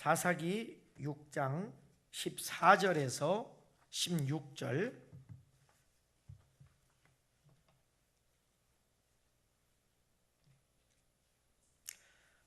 사사기 6장 14절에서 16절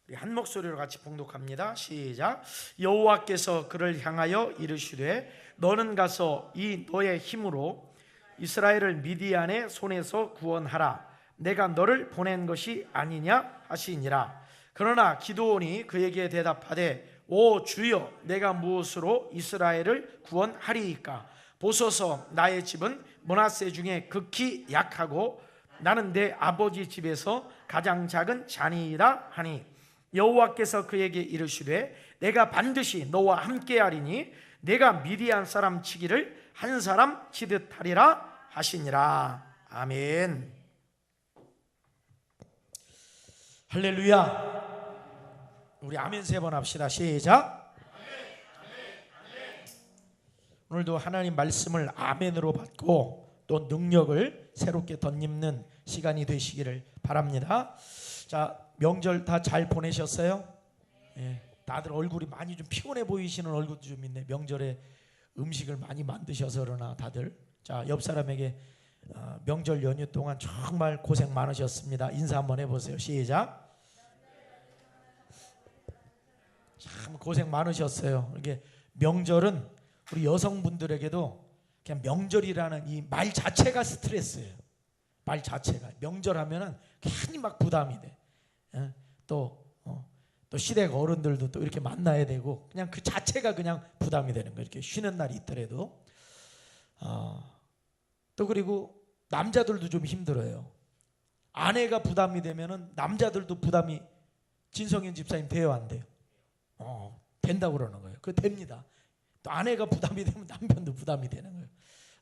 우리 한 목소리로 같이 봉독합니다. 시작. 여호와께서 그를 향하여 이르시되 너는 가서 이 너의 힘으로 이스라엘을 미디안의 손에서 구원하라. 내가 너를 보낸 것이 아니냐 하시니라. 그러나 기도원이 그에게 대답하되 오 주여 내가 무엇으로 이스라엘을 구원하리이까? 보소서 나의 집은 문하세 중에 극히 약하고 나는 내 아버지 집에서 가장 작은 자니이다 하니 여호와께서 그에게 이르시되 내가 반드시 너와 함께하리니 내가 미디안 사람 치기를 한 사람 치듯 하리라 하시니라. 아멘. 할렐루야 우리 아멘 세 번 합시다 시작 오늘도 하나님 말씀을 아멘으로 받고 또 능력을 새롭게 덧입는 시간이 되시기를 바랍니다 자 명절 다 잘 보내셨어요? 예, 다들 얼굴이 많이 좀 피곤해 보이시는 얼굴도 좀 있네. 명절에 음식을 많이 만드셔서 그러나 다들 자 옆 사람에게 어, 명절 연휴 동안 정말 고생 많으셨습니다. 인사 한번 해 보세요. 시작. 참 고생 많으셨어요. 이게 명절은 우리 여성분들에게도 그냥 명절이라는 이 말 자체가 스트레스예요. 말 자체가 명절 하면은 괜히 막 부담이 돼. 예? 또, 어, 또 시댁 어른들도 또 이렇게 만나야 되고 그냥 그 자체가 그냥 부담이 되는 거예요. 이렇게 쉬는 날이 있더라도 어, 또 그리고 남자들도 좀 힘들어요. 아내가 부담이 되면은 남자들도 부담이 진성현 집사님 돼요 안 돼요? 어, 된다고 그러는 거예요. 그 됩니다. 또 아내가 부담이 되면 남편도 부담이 되는 거예요.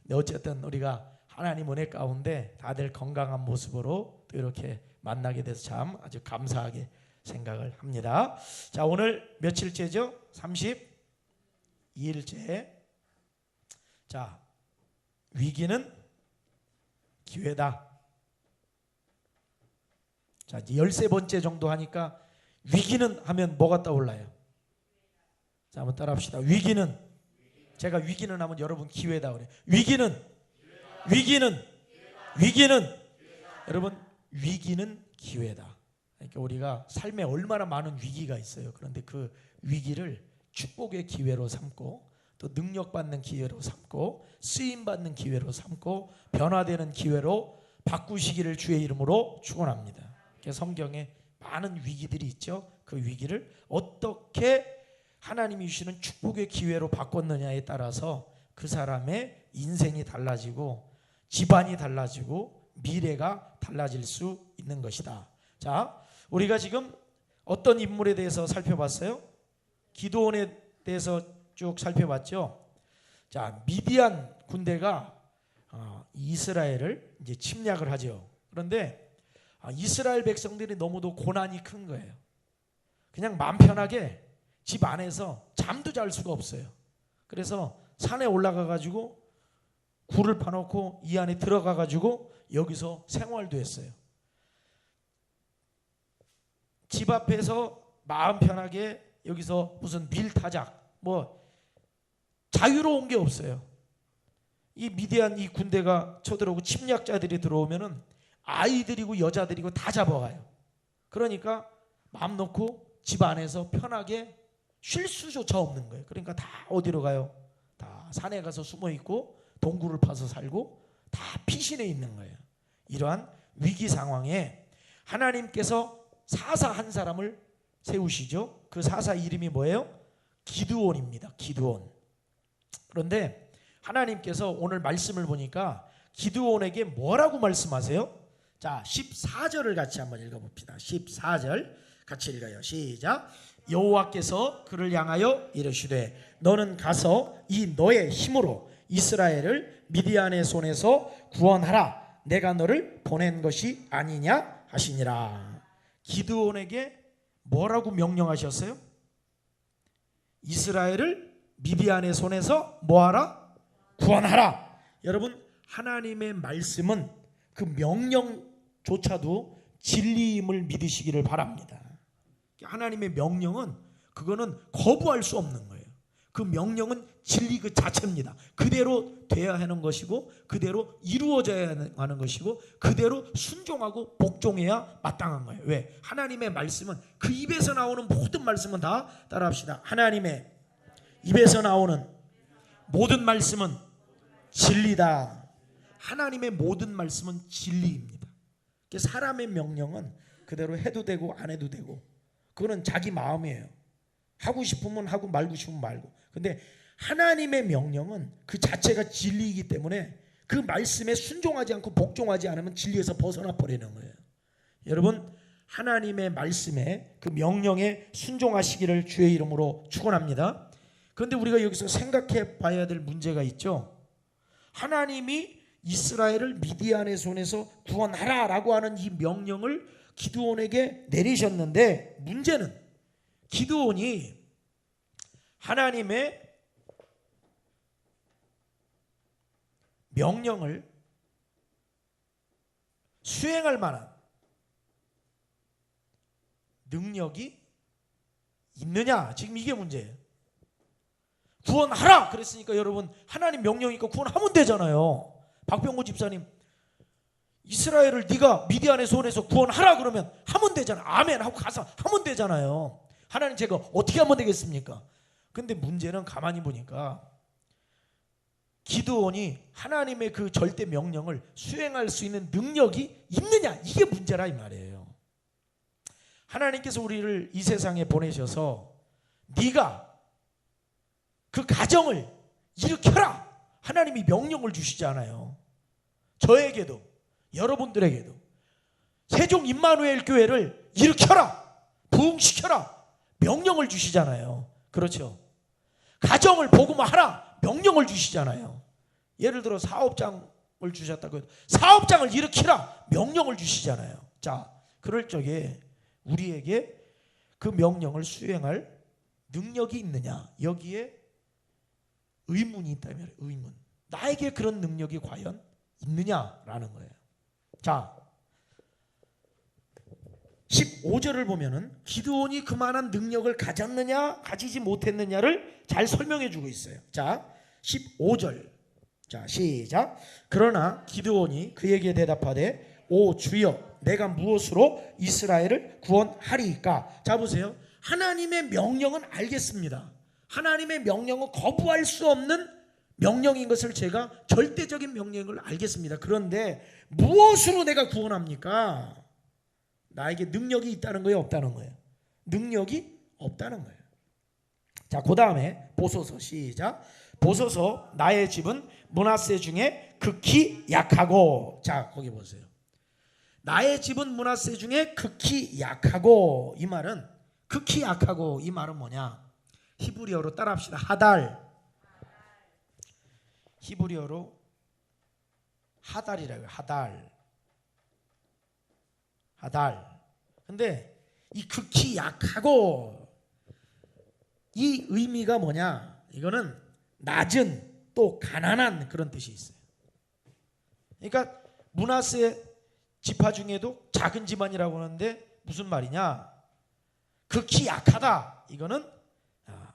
근데 어쨌든 우리가 하나님 은혜 가운데 다들 건강한 모습으로 또 이렇게 만나게 돼서 참 아주 감사하게 생각을 합니다. 자, 오늘 며칠째죠? 32일째. 자, 위기는 기회다. 자, 이제 13번째 정도 하니까 위기는 하면 뭐가 떠올라요? 자, 한번 따라 합시다. 위기는 제가 위기는 하면 여러분 기회다 그래. 위기는 위기는 위기는 여러분 위기는 기회다. 그러니까 우리가 삶에 얼마나 많은 위기가 있어요. 그런데 그 위기를 축복의 기회로 삼고 또 능력받는 기회로 삼고 쓰임 받는 기회로 삼고 변화되는 기회로 바꾸시기를 주의 이름으로 축원합니다. 성경에 많은 위기들이 있죠. 그 위기를 어떻게 하나님이 주시는 축복의 기회로 바꿨느냐에 따라서 그 사람의 인생이 달라지고 집안이 달라지고 미래가 달라질 수 있는 것이다. 자, 우리가 지금 어떤 인물에 대해서 살펴봤어요? 기도원에 대해서 쭉 살펴봤죠. 자, 미디안 군대가 어, 이스라엘을 이제 침략을 하죠. 그런데 아, 이스라엘 백성들이 너무도 고난이 큰 거예요. 그냥 마음 편하게 집 안에서 잠도 잘 수가 없어요. 그래서 산에 올라가 가지고 굴을 파놓고 이 안에 들어가 가지고 여기서 생활도 했어요. 집 앞에서 마음 편하게 여기서 무슨 밀타작 뭐 자유로운 게 없어요. 이 미디안 이 군대가 쳐들어오고 침략자들이 들어오면은 아이들이고 여자들이고 다 잡아가요. 그러니까 마음 놓고 집 안에서 편하게 쉴 수조차 없는 거예요. 그러니까 다 어디로 가요? 다 산에 가서 숨어 있고 동굴을 파서 살고 다 피신해 있는 거예요. 이러한 위기 상황에 하나님께서 사사 한 사람을 세우시죠. 그 사사 이름이 뭐예요? 기드온입니다. 기드온. 그런데 하나님께서 오늘 말씀을 보니까 기드온에게 뭐라고 말씀하세요? 자, 14절을 같이 한번 읽어 봅시다. 14절 같이 읽어요. 시작. 여호와께서 그를 향하여 이르시되 너는 가서 이 너의 힘으로 이스라엘을 미디안의 손에서 구원하라. 내가 너를 보낸 것이 아니냐 하시니라. 기드온에게 뭐라고 명령하셨어요? 이스라엘을 미디안의 손에서 뭐하라? 구원하라. 여러분 하나님의 말씀은 그 명령조차도 진리임을 믿으시기를 바랍니다. 하나님의 명령은 그 그거는 거부할 수 없는 거예요. 그 명령은 진리 그 자체입니다. 그대로 돼야 하는 것이고 그대로 이루어져야 하는 것이고 그대로 순종하고 복종해야 마땅한 거예요. 왜? 하나님의 말씀은 그 입에서 나오는 모든 말씀은 다 따라합시다. 하나님의 입에서 나오는 모든 말씀은 진리다. 하나님의 모든 말씀은 진리입니다. 사람의 명령은 그대로 해도 되고 안 해도 되고 그거는 자기 마음이에요. 하고 싶으면 하고 말고 싶으면 말고. 근데 하나님의 명령은 그 자체가 진리이기 때문에 그 말씀에 순종하지 않고 복종하지 않으면 진리에서 벗어나 버리는 거예요. 여러분 하나님의 말씀에 그 명령에 순종하시기를 주의 이름으로 축원합니다. 그런데 우리가 여기서 생각해 봐야 될 문제가 있죠. 하나님이 이스라엘을 미디안의 손에서 구원하라라고 하는 이 명령을 기드온에게 내리셨는데 문제는 기드온이 하나님의 명령을 수행할 만한 능력이 있느냐? 지금 이게 문제예요. 구원하라! 그랬으니까 여러분, 하나님 명령이니까 구원하면 되잖아요. 박병호 집사님, 이스라엘을 네가 미디안의 손에서 구원하라 그러면 하면 되잖아. 아멘 하고 가서 하면 되잖아요. 하나님 제가 어떻게 하면 되겠습니까? 근데 문제는 가만히 보니까 기드온이 하나님의 그 절대 명령을 수행할 수 있는 능력이 있느냐 이게 문제라 이 말이에요. 하나님께서 우리를 이 세상에 보내셔서 네가 그 가정을 일으켜라 하나님이 명령을 주시잖아요. 저에게도 여러분들에게도 세종 임마누엘 교회를 일으켜라 부흥시켜라 명령을 주시잖아요. 그렇죠. 가정을 복음화하라 명령을 주시잖아요. 예를 들어 사업장을 주셨다고 해도 사업장을 일으키라 명령을 주시잖아요. 자, 그럴 적에 우리에게 그 명령을 수행할 능력이 있느냐 여기에 의문이 있다면 의문. 나에게 그런 능력이 과연 있느냐라는 거예요. 자, 15절을 보면은 기드온이 그만한 능력을 가졌느냐 가지지 못했느냐를 잘 설명해 주고 있어요. 자, 15절. 자, 시작. 그러나 기드온이 그에게 대답하되 오 주여 내가 무엇으로 이스라엘을 구원하리까? 자 보세요. 하나님의 명령은 알겠습니다. 하나님의 명령은 거부할 수 없는 명령인 것을 제가 절대적인 명령을 알겠습니다. 그런데 무엇으로 내가 구원합니까? 나에게 능력이 있다는 거예요, 없다는 거예요? 능력이 없다는 거예요. 자, 그 다음에 보소서 시작. 보소서 나의 집은 문하세 중에 극히 약하고 자 거기 보세요. 나의 집은 문하세 중에 극히 약하고 이 말은 극히 약하고 이 말은 뭐냐? 히브리어로 따라합시다. 하달. 히브리어로 하달이라고요. 하달. 하달. 근데 이 극히 약하고 이 의미가 뭐냐? 이거는 낮은 또 가난한 그런 뜻이 있어요. 그러니까 문하세 지파 중에도 작은 집안이라고 하는데 무슨 말이냐? 극히 약하다. 이거는 아,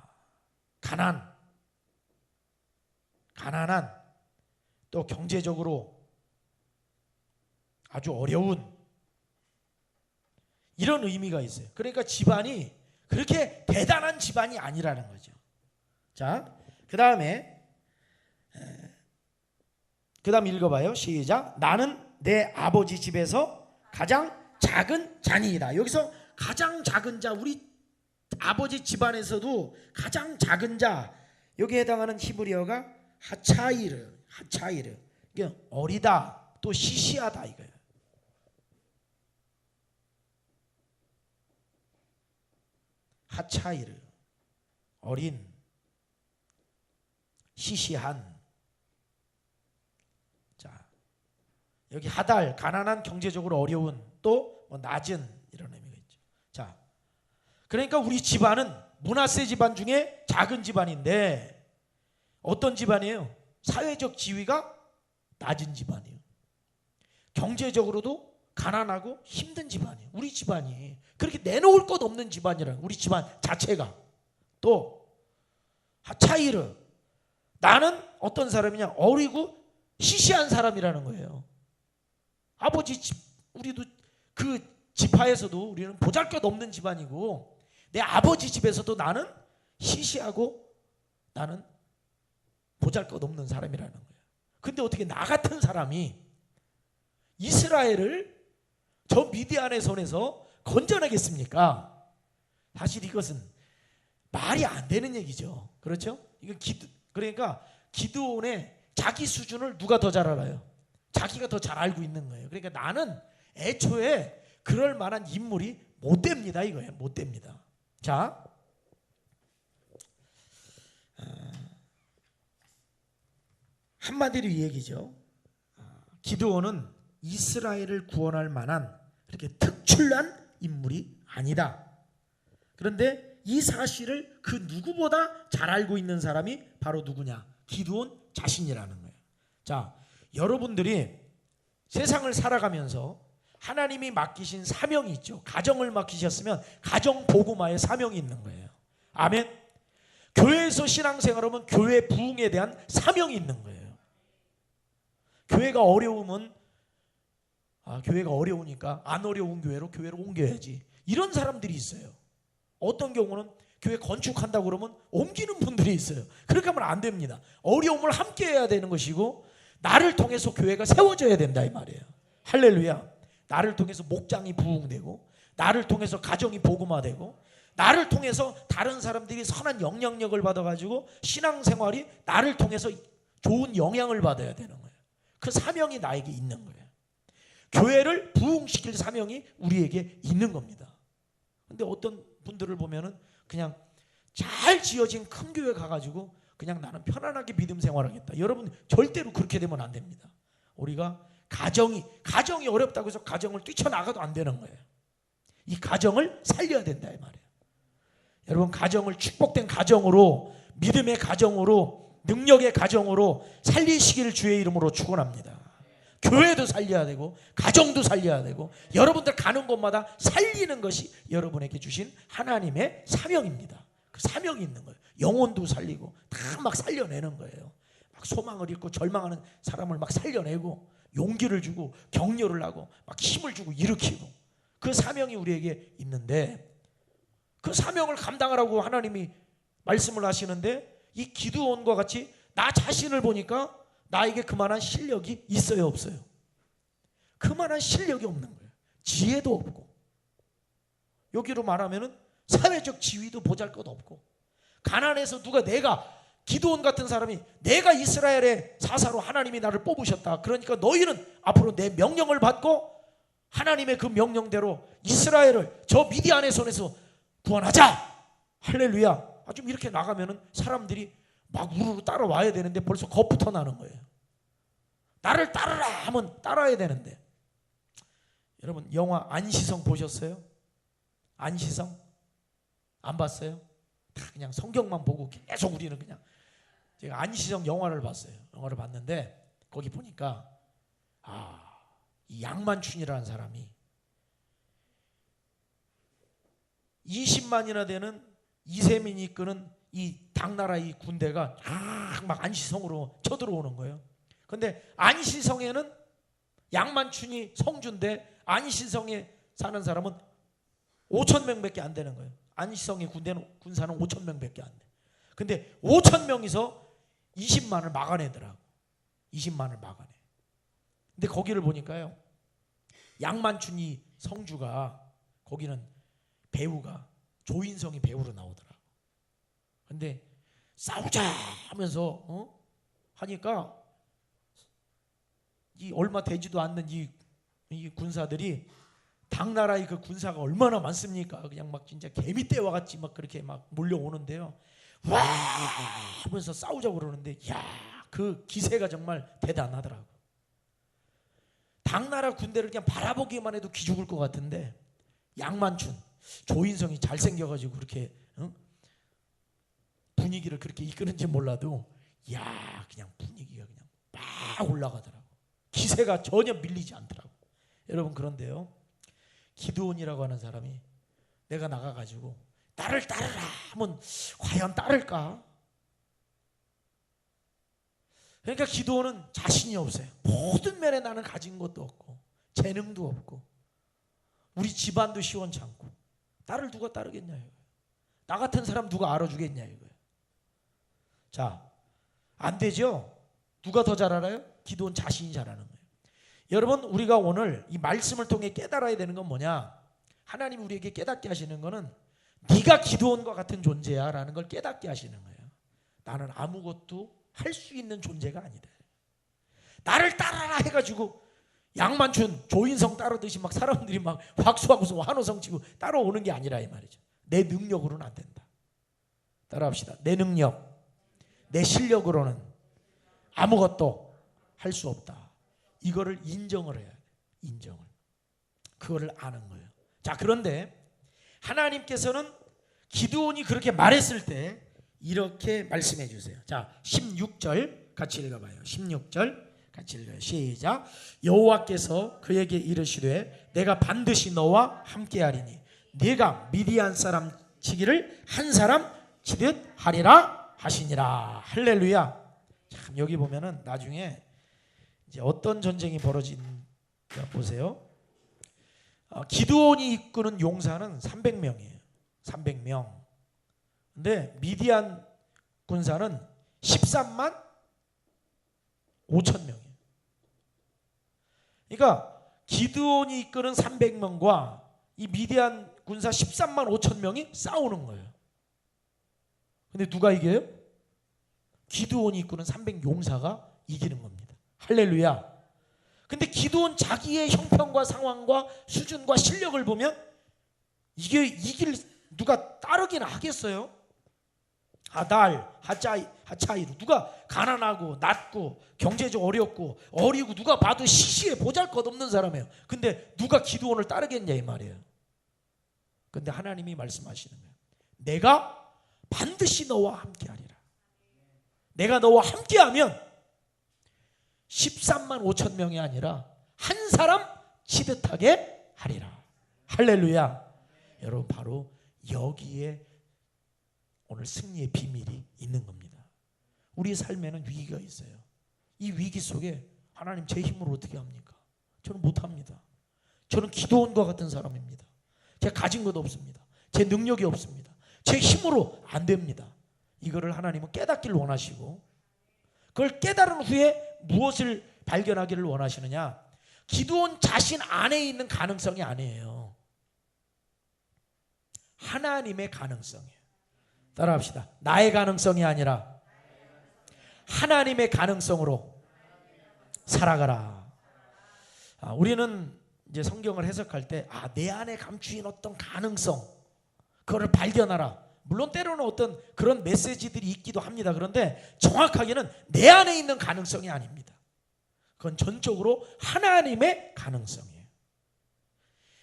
가난, 가난한 또 경제적으로 아주 어려운 이런 의미가 있어요. 그러니까 집안이 그렇게 대단한 집안이 아니라는 거죠. 자, 그 다음에 그 다음 읽어봐요. 시작. 나는 내 아버지 집에서 가장 작은 자니이다. 여기서 가장 작은 자, 우리 아버지 집안에서도 가장 작은 자, 여기에 해당하는 히브리어가 하차이르, 하차이르. 이게 어리다, 또 시시하다 이거예요. 하차이르 어린 시시한 자 여기 하달 가난한 경제적으로 어려운 또 뭐 낮은 이런 의미가 있죠. 자 그러니까 우리 집안은 문화세 집안 중에 작은 집안인데 어떤 집안이에요? 사회적 지위가 낮은 집안이에요. 경제적으로도 가난하고 힘든 집안이에요. 우리 집안이 그렇게 내놓을 것 없는 집안이라는 우리 집안 자체가 또 하차이르 나는 어떤 사람이냐 어리고 시시한 사람이라는 거예요. 아버지 집 우리도 그 지파에서도 우리는 보잘 것 없는 집안이고 내 아버지 집에서도 나는 시시하고 나는 보잘 것 없는 사람이라는 거예요. 근데 어떻게 나 같은 사람이 이스라엘을 저 미디안의 손에서 건져내겠습니까? 사실 이것은 말이 안 되는 얘기죠. 그렇죠? 이건 기도, 그러니까 기도원의 자기 수준을 누가 더 잘 알아요? 자기가 더 잘 알고 있는 거예요. 그러니까 나는 애초에 그럴 만한 인물이 못 됩니다. 이거예요. 못 됩니다. 자. 한마디로 이 얘기죠. 어, 기도원은 이스라엘을 구원할 만한 그렇게 특출난 인물이 아니다. 그런데 이 사실을 그 누구보다 잘 알고 있는 사람이 바로 누구냐? 기도원 자신이라는 거예요. 자, 여러분들이 세상을 살아가면서 하나님이 맡기신 사명이 있죠. 가정을 맡기셨으면 가정 보고마의 사명이 있는 거예요. 아멘. 교회에서 신앙생활하면 교회 부흥에 대한 사명이 있는 거예요. 교회가 어려우면 아, 교회가 어려우니까 안 어려운 교회로 교회로 옮겨야지. 이런 사람들이 있어요. 어떤 경우는 교회 건축한다고 그러면 옮기는 분들이 있어요. 그렇게 하면 안 됩니다. 어려움을 함께 해야 되는 것이고 나를 통해서 교회가 세워져야 된다 이 말이에요. 할렐루야. 나를 통해서 목장이 부흥되고 나를 통해서 가정이 복음화되고 나를 통해서 다른 사람들이 선한 영향력을 받아가지고 신앙생활이 나를 통해서 좋은 영향을 받아야 되는 거예요. 그 사명이 나에게 있는 거예요. 교회를 부흥시킬 사명이 우리에게 있는 겁니다. 근데 어떤 분들을 보면은 그냥 잘 지어진 큰 교회 가가지고 그냥 나는 편안하게 믿음 생활하겠다. 여러분 절대로 그렇게 되면 안 됩니다. 우리가 가정이 가정이 어렵다고 해서 가정을 뛰쳐나가도 안 되는 거예요. 이 가정을 살려야 된다 이 말이에요. 여러분 가정을 축복된 가정으로 믿음의 가정으로 능력의 가정으로 살리시기를 주의 이름으로 축원합니다. 교회도 살려야 되고 가정도 살려야 되고 여러분들 가는 곳마다 살리는 것이 여러분에게 주신 하나님의 사명입니다. 그 사명이 있는 거예요. 영혼도 살리고 다 막 살려내는 거예요. 막 소망을 잃고 절망하는 사람을 막 살려내고 용기를 주고 격려를 하고 막 힘을 주고 일으키고 그 사명이 우리에게 있는데 그 사명을 감당하라고 하나님이 말씀을 하시는데 이 기도원과 같이 나 자신을 보니까 나에게 그만한 실력이 있어요, 없어요? 그만한 실력이 없는 거예요. 지혜도 없고. 여기로 말하면은 사회적 지위도 보잘 것 없고. 가난해서 누가 내가 기도원 같은 사람이 내가 이스라엘의 사사로 하나님이 나를 뽑으셨다. 그러니까 너희는 앞으로 내 명령을 받고 하나님의 그 명령대로 이스라엘을 저 미디안의 손에서 구원하자. 할렐루야. 아, 좀 이렇게 나가면은 사람들이 막 우르르 따라와야 되는데 벌써 겁부터 나는 거예요. 나를 따르라 하면 따라야 되는데. 여러분 영화 안시성 보셨어요? 안시성? 안 봤어요? 다 그냥 성경만 보고 계속 우리는 그냥 제가 안시성 영화를 봤어요. 영화를 봤는데 거기 보니까 아, 이 양만춘이라는 사람이 20만이나 되는 이세민이 이끄는 이 당나라 이 군대가 막 안시성으로 쳐들어오는 거예요. 근데 안시성에는 양만춘이 성주인데 안시성에 사는 사람은 5천 명밖에 안 되는 거예요. 안시성의 군대는 군사는 5천 명밖에 안 돼. 근데 5천 명이서 20만을 막아내더라고. 20만을 막아내. 근데 거기를 보니까요. 양만춘이 성주가 거기는 배우가 조인성이 배우로 나오더라. 근데 싸우자 하면서 어? 하니까 이 얼마 되지도 않는 이, 이 군사들이 당나라의 그 군사가 얼마나 많습니까? 그냥 막 진짜 개미떼와 같이 막 그렇게 막 몰려오는데요. 와 하면서 싸우자고 그러는데 야 그 기세가 정말 대단하더라고. 당나라 군대를 그냥 바라보기만 해도 기죽을 것 같은데 양만춘 조인성이 잘생겨가지고 그렇게 어? 분위기를 그렇게 이끄는지 몰라도 야 그냥 분위기가 그냥 막 올라가더라고. 기세가 전혀 밀리지 않더라고. 여러분 그런데요. 기도원이라고 하는 사람이 내가 나가가지고 나를 따르라 하면 과연 따를까? 그러니까 기도는 자신이 없어요. 모든 면에 나는 가진 것도 없고 재능도 없고 우리 집안도 시원치 않고 나를 누가 따르겠냐 이거예요. 나 같은 사람 누가 알아주겠냐 이거예요. 자, 안 되죠? 누가 더 잘 알아요? 기도는 자신이 잘하는 거예요. 여러분 우리가 오늘 이 말씀을 통해 깨달아야 되는 건 뭐냐? 하나님 우리에게 깨닫게 하시는 거는 네가 기도원과 같은 존재야라는 걸 깨닫게 하시는 거예요. 나는 아무것도 할 수 있는 존재가 아니다. 나를 따라라 해가지고 양만춘 조인성 따르듯이 막 사람들이 막 확수하고서 환호성 치고 따라오는 게 아니라 이 말이죠. 내 능력으로는 안 된다. 따라합시다. 내 능력, 내 실력으로는 아무것도 할 수 없다. 이거를 인정을 해야 돼. 인정을. 그거를 아는 거예요. 자, 그런데 하나님께서는 기드온이 그렇게 말했을 때 이렇게 말씀해 주세요. 자, 16절 같이 읽어 봐요. 16절 같이 읽어요. 시작. 여호와께서 그에게 이르시되 내가 반드시 너와 함께 하리니 네가 미디안 사람 치기를 한 사람 치듯 하리라 하시니라. 할렐루야. 참 여기 보면은 나중에 이제 어떤 전쟁이 벌어진가 보세요. 어, 기드온이 이끄는 용사는 300명이에요. 300명. 근데 미디안 군사는 13만 5천 명이에요. 그러니까 기드온이 이끄는 300명과 이 미디안 군사 13만 5천 명이 싸우는 거예요. 근데 누가 이겨요? 기드온이 이끄는 300 용사가 이기는 겁니다. 할렐루야. 근데 기도원 자기의 형편과 상황과 수준과 실력을 보면 이게 이길 누가 따르긴 하겠어요? 하달, 하짜이, 하차이로 누가 가난하고 낮고 경제적 어렵고 어리고 누가 봐도 시시해 보잘것없는 사람이에요. 근데 누가 기도원을 따르겠냐 이 말이에요. 근데 하나님이 말씀하시는 거예요. 내가 반드시 너와 함께하리라. 내가 너와 함께하면 13만 5천 명이 아니라 한 사람 치듯하게 하리라. 할렐루야. 여러분 바로 여기에 오늘 승리의 비밀이 있는 겁니다. 우리 삶에는 위기가 있어요. 이 위기 속에 하나님 제 힘으로 어떻게 합니까? 저는 못합니다. 저는 기도원과 같은 사람입니다. 제가 가진 것 없습니다. 제 능력이 없습니다. 제 힘으로 안 됩니다. 이거를 하나님은 깨닫기를 원하시고 그걸 깨달은 후에 무엇을 발견하기를 원하시느냐? 기도원 자신 안에 있는 가능성이 아니에요. 하나님의 가능성이에요. 따라합시다. 나의 가능성이 아니라 하나님의 가능성으로 살아가라. 아, 우리는 이제 성경을 해석할 때, 아, 내 안에 감추인 어떤 가능성, 그거를 발견하라. 물론 때로는 어떤 그런 메시지들이 있기도 합니다. 그런데 정확하게는 내 안에 있는 가능성이 아닙니다. 그건 전적으로 하나님의 가능성이에요.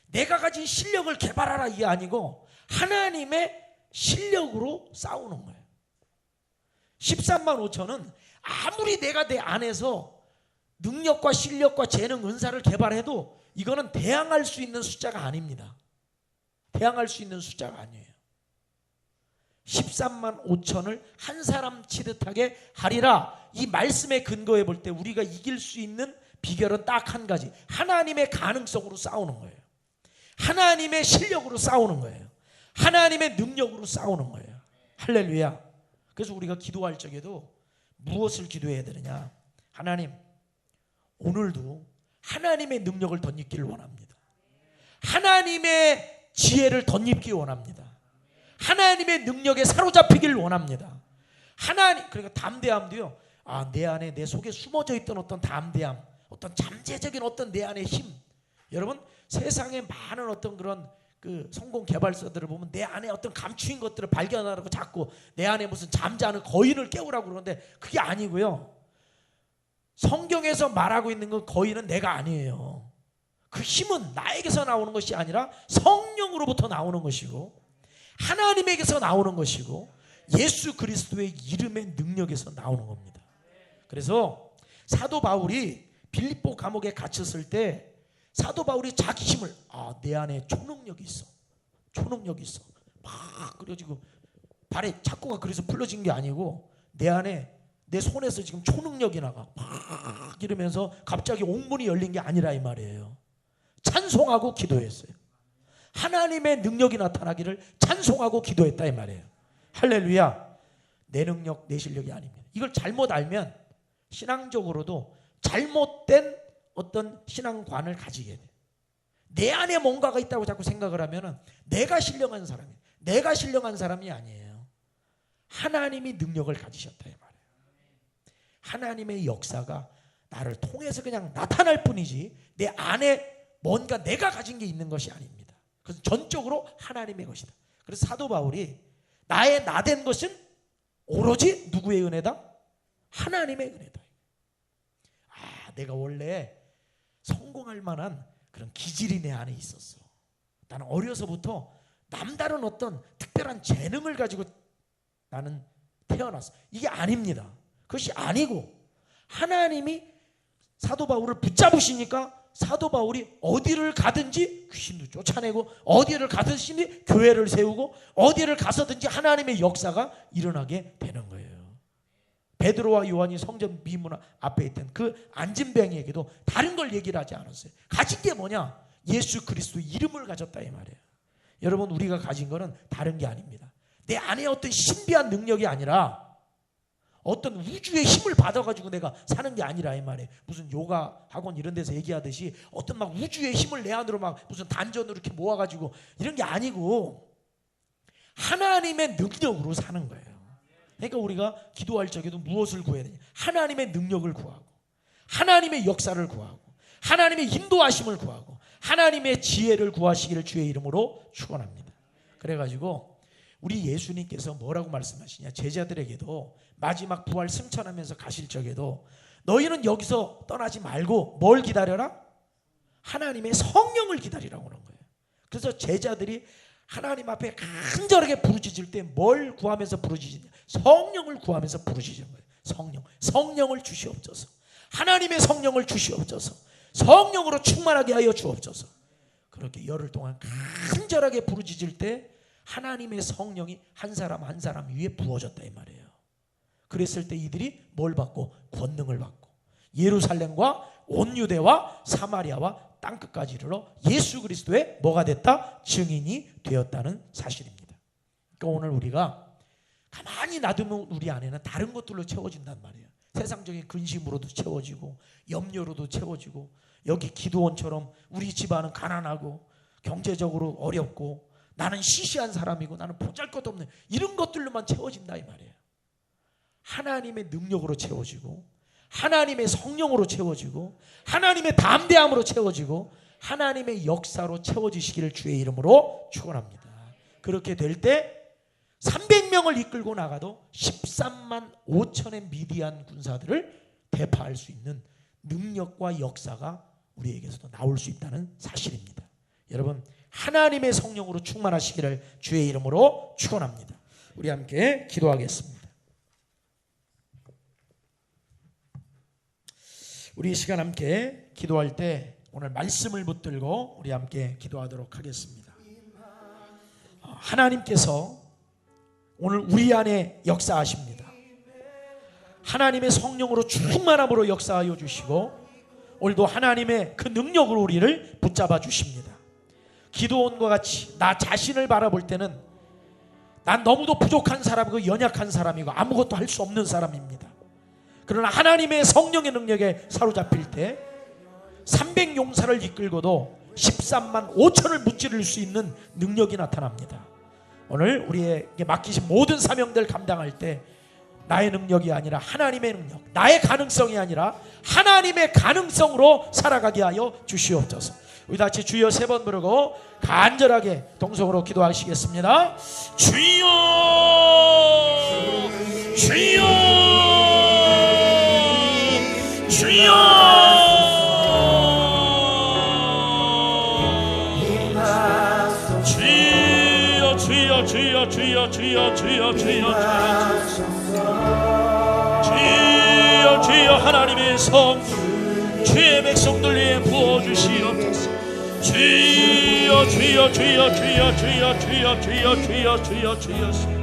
내가 가진 실력을 개발하라 이게 아니고 하나님의 실력으로 싸우는 거예요. 13만 5천은 아무리 내가 내 안에서 능력과 실력과 재능, 은사를 개발해도 이거는 대항할 수 있는 숫자가 아닙니다. 대항할 수 있는 숫자가 아니에요. 13만 5천을 한 사람 치듯하게 하리라. 이 말씀에 근거해 볼 때 우리가 이길 수 있는 비결은 딱 한 가지. 하나님의 가능성으로 싸우는 거예요. 하나님의 실력으로 싸우는 거예요. 하나님의 능력으로 싸우는 거예요. 할렐루야. 그래서 우리가 기도할 적에도 무엇을 기도해야 되느냐? 하나님, 오늘도 하나님의 능력을 덧입기를 원합니다. 하나님의 지혜를 덧입기 원합니다. 하나님의 능력에 사로잡히기를 원합니다. 하나님 그러니까 담대함도요. 아, 내 안에 내 속에 숨어져 있던 어떤 담대함, 어떤 잠재적인 어떤 내 안의 힘. 여러분 세상에 많은 어떤 그런 그 성공 개발서들을 보면 내 안에 어떤 감추인 것들을 발견하라고 자꾸 내 안에 무슨 잠자는 거인을 깨우라고 그러는데 그게 아니고요. 성경에서 말하고 있는 건 거인은 내가 아니에요. 그 힘은 나에게서 나오는 것이 아니라 성령으로부터 나오는 것이고 하나님에게서 나오는 것이고 예수 그리스도의 이름의 능력에서 나오는 겁니다. 그래서 사도 바울이 빌립보 감옥에 갇혔을 때 사도 바울이 자기 힘을 아, 내 안에 초능력이 있어. 초능력이 있어. 막 끓여지고 발에 자꾸가 그래서 풀러진 게 아니고 내 안에 내 손에서 지금 초능력이 나가 막 이러면서 갑자기 옥문이 열린 게 아니라 이 말이에요. 찬송하고 기도했어요. 하나님의 능력이 나타나기를 찬송하고 기도했다 이 말이에요. 할렐루야. 내 능력, 내 실력이 아닙니다. 이걸 잘못 알면 신앙적으로도 잘못된 어떤 신앙관을 가지게 돼. 내 안에 뭔가가 있다고 자꾸 생각을 하면은 내가 신령한 사람이, 내가 신령한 사람이 아니에요. 하나님이 능력을 가지셨다 이 말이에요. 하나님의 역사가 나를 통해서 그냥 나타날 뿐이지 내 안에 뭔가 내가 가진 게 있는 것이 아닙니다. 그래서 전적으로 하나님의 것이다. 그래서 사도 바울이 나의 나 된 것은 오로지 누구의 은혜다? 하나님의 은혜다. 아, 내가 원래 성공할 만한 그런 기질이 내 안에 있었어. 나는 어려서부터 남다른 어떤 특별한 재능을 가지고 나는 태어났어. 이게 아닙니다. 그것이 아니고 하나님이 사도 바울을 붙잡으시니까 사도 바울이 어디를 가든지 귀신도 쫓아내고 어디를 가든지 교회를 세우고 어디를 가서든지 하나님의 역사가 일어나게 되는 거예요. 베드로와 요한이 성전 미문 앞에 있던 그 안진뱅이에게도 다른 걸 얘기를 하지 않았어요. 가진 게 뭐냐? 예수 그리스도 이름을 가졌다 이 말이에요. 여러분 우리가 가진 거는 다른 게 아닙니다. 내 안에 어떤 신비한 능력이 아니라 어떤 우주의 힘을 받아가지고 내가 사는 게 아니라 이 말이에요. 무슨 요가 학원 이런 데서 얘기하듯이 어떤 막 우주의 힘을 내 안으로 막 무슨 단전으로 이렇게 모아가지고 이런 게 아니고 하나님의 능력으로 사는 거예요. 그러니까 우리가 기도할 적에도 무엇을 구해야 되냐? 하나님의 능력을 구하고 하나님의 역사를 구하고 하나님의 인도하심을 구하고 하나님의 지혜를 구하시기를 주의 이름으로 축원합니다. 그래가지고 우리 예수님께서 뭐라고 말씀하시냐? 제자들에게도 마지막 부활 승천하면서 가실 적에도 너희는 여기서 떠나지 말고 뭘 기다려라? 하나님의 성령을 기다리라고 하는 거예요. 그래서 제자들이 하나님 앞에 간절하게 부르짖을 때 뭘 구하면서 부르짖느냐? 성령을 구하면서 부르짖는 거예요. 성령. 성령을 주시옵소서. 하나님의 성령을 주시옵소서. 성령으로 충만하게 하여 주옵소서. 그렇게 열흘 동안 간절하게 부르짖을 때 하나님의 성령이 한 사람 한 사람 위에 부어졌다 이 말이에요. 그랬을 때 이들이 뭘 받고 권능을 받고 예루살렘과 온 유대와 사마리아와 땅 끝까지 이르러 예수 그리스도의 뭐가 됐다 증인이 되었다는 사실입니다. 그러니까 오늘 우리가 가만히 놔두면 우리 안에는 다른 것들로 채워진단 말이에요. 세상적인 근심으로도 채워지고 염려로도 채워지고 여기 기도원처럼 우리 집안은 가난하고 경제적으로 어렵고 나는 시시한 사람이고 나는 보잘것없는 이런 것들로만 채워진다 이 말이에요. 하나님의 능력으로 채워지고 하나님의 성령으로 채워지고 하나님의 담대함으로 채워지고 하나님의 역사로 채워지시기를 주의 이름으로 축원합니다. 그렇게 될 때 300명을 이끌고 나가도 13만 5천의 미디안 군사들을 대파할 수 있는 능력과 역사가 우리에게서도 나올 수 있다는 사실입니다. 여러분 하나님의 성령으로 충만하시기를 주의 이름으로 축원합니다. 우리 함께 기도하겠습니다. 우리 이 시간 함께 기도할 때 오늘 말씀을 붙들고 우리 함께 기도하도록 하겠습니다. 어, 하나님께서 오늘 우리 안에 역사하십니다. 하나님의 성령으로 충만함으로 역사하여 주시고 오늘도 하나님의 그 능력으로 우리를 붙잡아 주십니다. 기도원과 같이 나 자신을 바라볼 때는 난 너무도 부족한 사람이고 연약한 사람이고 아무것도 할 수 없는 사람입니다. 그러나 하나님의 성령의 능력에 사로잡힐 때 300용사를 이끌고도 13만 5천을 무찌를 수 있는 능력이 나타납니다. 오늘 우리에게 맡기신 모든 사명들 감당할 때 나의 능력이 아니라 하나님의 능력, 나의 가능성이 아니라 하나님의 가능성으로 살아가게 하여 주시옵소서. 우리 다 같이 주여 세 번 부르고 간절하게 동성으로 기도하시겠습니다. 주여, 주여, 주여. 주여 주여 주여 주여 주여 주여 주여 주여 주여 하나님의 성 주의 백성들 위해 부어 주시옵소서 주여 주여 주여 주여 주여 주여 주여 주여 주여 주여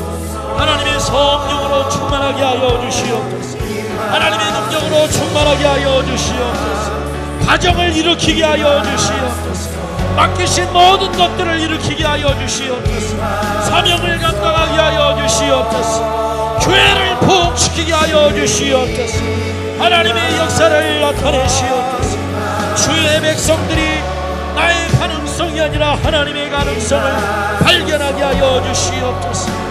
하나님의 성령으로 충만하게 하여 주시옵소서. 하나님의 능력으로 충만하게 하여 주시옵소서. 가정을 일으키게 하여 주시옵소서. 맡기신 모든 것들을 일으키게 하여 주시옵소서. 사명을 감당하게 하여 주시옵소서. 교회를 부흥시키게 하여 주시옵소서. 하나님의 역사를 나타내시옵소서. 주의 백성들이 나의 가능성이 아니라 하나님의 가능성을 발견하게 하여 주시옵소서.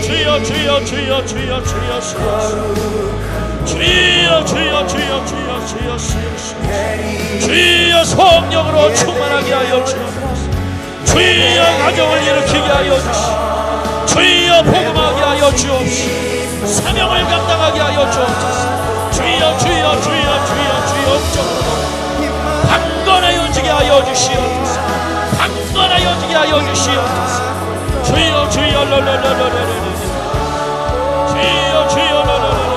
주여 주여 주여 주여 주여 주여 주여 주여 주여 주여 주여 주여 성령으로 충만하게 하여 주옵소서 주여 가정을 일으키게 하여 주시오 주여 복음하게 하여 주옵시오 사명을 감당하게 하여 주옵소서 주여 주여 주여 주여 주여 영적으로 강건하여 지게 하여 주시옵소서 강건하여 지게 하여 주시옵소서 주여 주여 롤롤롤롤 주여 주여